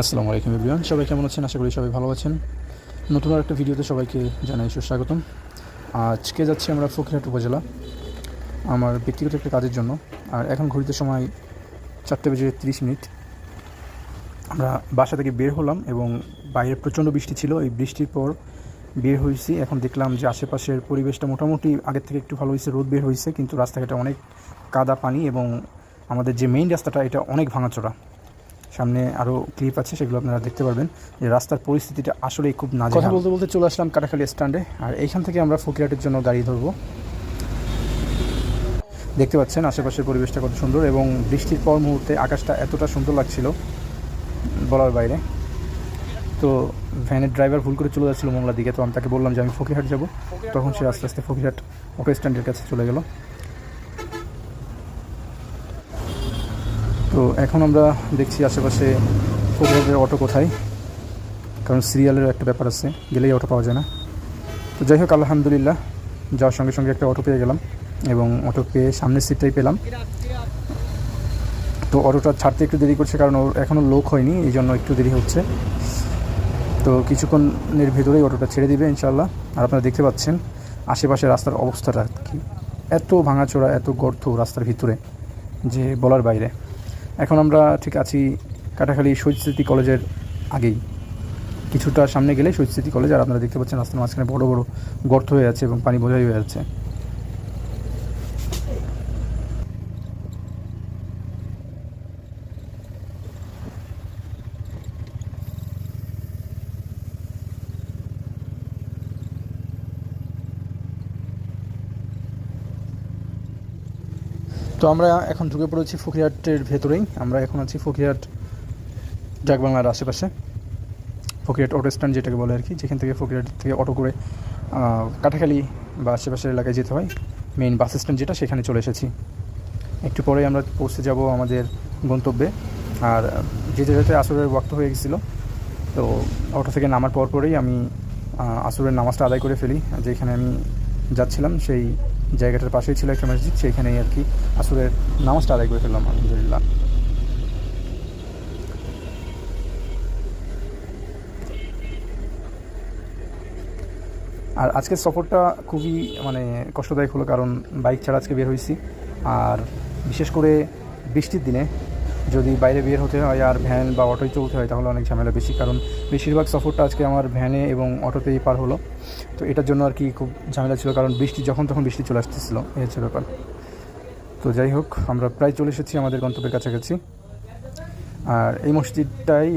আসসালামু আলাইকুম এভরিওয়ান। সবাই কেমন আছেন? আশা করি সবাই ভালো আছেন। নতুন আর একটা ভিডিওতে সবাইকে জানাই সুস্বাগতম। আজকে যাচ্ছি আমরা ফকিরহাট উপজেলা, আমার ব্যক্তিগত একটা কাজের জন্য। আর এখন ঘড়িতে সময় চারটে বেজে তিরিশ মিনিট। আমরা বাসা থেকে বের হলাম এবং বাইরে প্রচণ্ড বৃষ্টি ছিল। এই বৃষ্টির পর বের হয়েছি। এখন দেখলাম যে আশেপাশের পরিবেশটা মোটামুটি আগের থেকে একটু ভালো হয়েছে, রোদ বের হয়েছে। কিন্তু রাস্তাঘাটে অনেক কাদা পানি এবং আমাদের যে মেইন রাস্তাটা, এটা অনেক ভাঙাচোরা। সামনে আরও ক্লিপ আছে, সেগুলো আপনারা দেখতে পারবেন যে রাস্তার পরিস্থিতিটা আসলেই খুব না কথা বলতে বলতে চলে আসলাম কাটাখালি স্ট্যান্ডে আর এইখান থেকে আমরা ফকিরহাটের জন্য গাড়ি ধরবো। দেখতে পাচ্ছেন আশেপাশের পরিবেশটা কত সুন্দর এবং বৃষ্টির পর মুহূর্তে আকাশটা এতটা সুন্দর লাগছিল, বলার বাইরে। তো ভ্যানের ড্রাইভার ভুল করে চলে যাচ্ছিল মোংলার দিকে, তো আমি তাকে বললাম যে আমি ফকিরহাট যাব। তখন সে আস্তে আস্তে ফকিরহাট অটো স্ট্যান্ডের কাছে চলে গেল। তো এখন আমরা দেখছি আশেপাশে ফকিরহাটের অটো কোথায়। কারণ সিরিয়ালের একটা ব্যাপার আছে, গেলেই অটো পাওয়া যায় না। তো যাই হোক, আলহামদুলিল্লাহ, যাওয়ার সঙ্গে সঙ্গে একটা অটো পেয়ে গেলাম এবং অটো পেয়ে সামনের সিটটাই পেলাম। তো অটোটা ছাড়তে একটু দেরি করছে কারণ ওর এখনও লোক হয়নি, এই জন্য একটু দেরি হচ্ছে। তো কিছুক্ষণের ভেতরেই অটোটা ছেড়ে দিবে ইনশাল্লাহ আর আপনারা দেখতে পাচ্ছেন, আশেপাশে রাস্তার অবস্থাটা কি? এত ভাঙাচোরা, এত গর্ত রাস্তার ভিতরে, যে বলার বাইরে। এখন আমরা ঠিক আছি কাটাখালী শহীদ স্মৃতি কলেজের আগেই। কিছুটা সামনে গেলে শহীদ স্মৃতি কলেজ, আর আপনারা দেখতে পাচ্ছেন রাস্তার মাঝখানে বড় বড় গর্ত হয়ে আছে এবং পানি বোঝাই হয়ে যাচ্ছে তো আমরা এখন ঢুকে পড়েছি ফকিরহাটের ভেতরেই। আমরা এখন আছি ফকিরহাট ডাকবাংলার আশেপাশে। ফকিরহাট অটো স্ট্যান্ড যেটাকে বলে আর কি যেখান থেকে ফকিরহাট থেকে অটো করে আহ, কাটাখালী বা আশেপাশের এলাকায় যেতে হয়। মেইন বাস স্ট্যান্ড যেটা সেখানে চলে এসেছি। একটু পরেই আমরা পৌঁছে যাব আমাদের গন্তব্যে। আর যেতে যেতে আসরের ওয়াক্ত হয়ে গেছিল তো অটো থেকে নামার পর পরেই আমি আসরের নামাজটা আদায় করে ফেলি। যেখানে আমি যাচ্ছিলাম সেই জায়গাটার পাশেই ছিল একটা মসজিদ, সেইখানেই আর কি আসুরের নামাজটা আদায় করে ফেললাম, আলহামদুলিল্লাহ। আর আজকের সফরটা খুবই মানে কষ্টদায়ক হলো কারণ বাইক ছাড়া আজকে বের হয়েছি। আর বিশেষ করে বৃষ্টির দিনে যদি বাইরে বের হতে হয় আর ভ্যান বা অটোয় চলতে হয়, তাহলে অনেক ঝামেলা বেশি। কারণ বেশিরভাগ সফরটা আজকে আমার ভ্যানে এবং অটোতেই পার হলো। তো এটার জন্য আর কি খুব ঝামেলা ছিল, কারণ বৃষ্টি, যখন তখন বৃষ্টি চলে আসতেছিলো এই হচ্ছে ব্যাপার। তো যাই হোক, আমরা প্রায় চলে এসেছি আমাদের গন্তব্যের কাছাকাছি। আর এই মসজিদটাই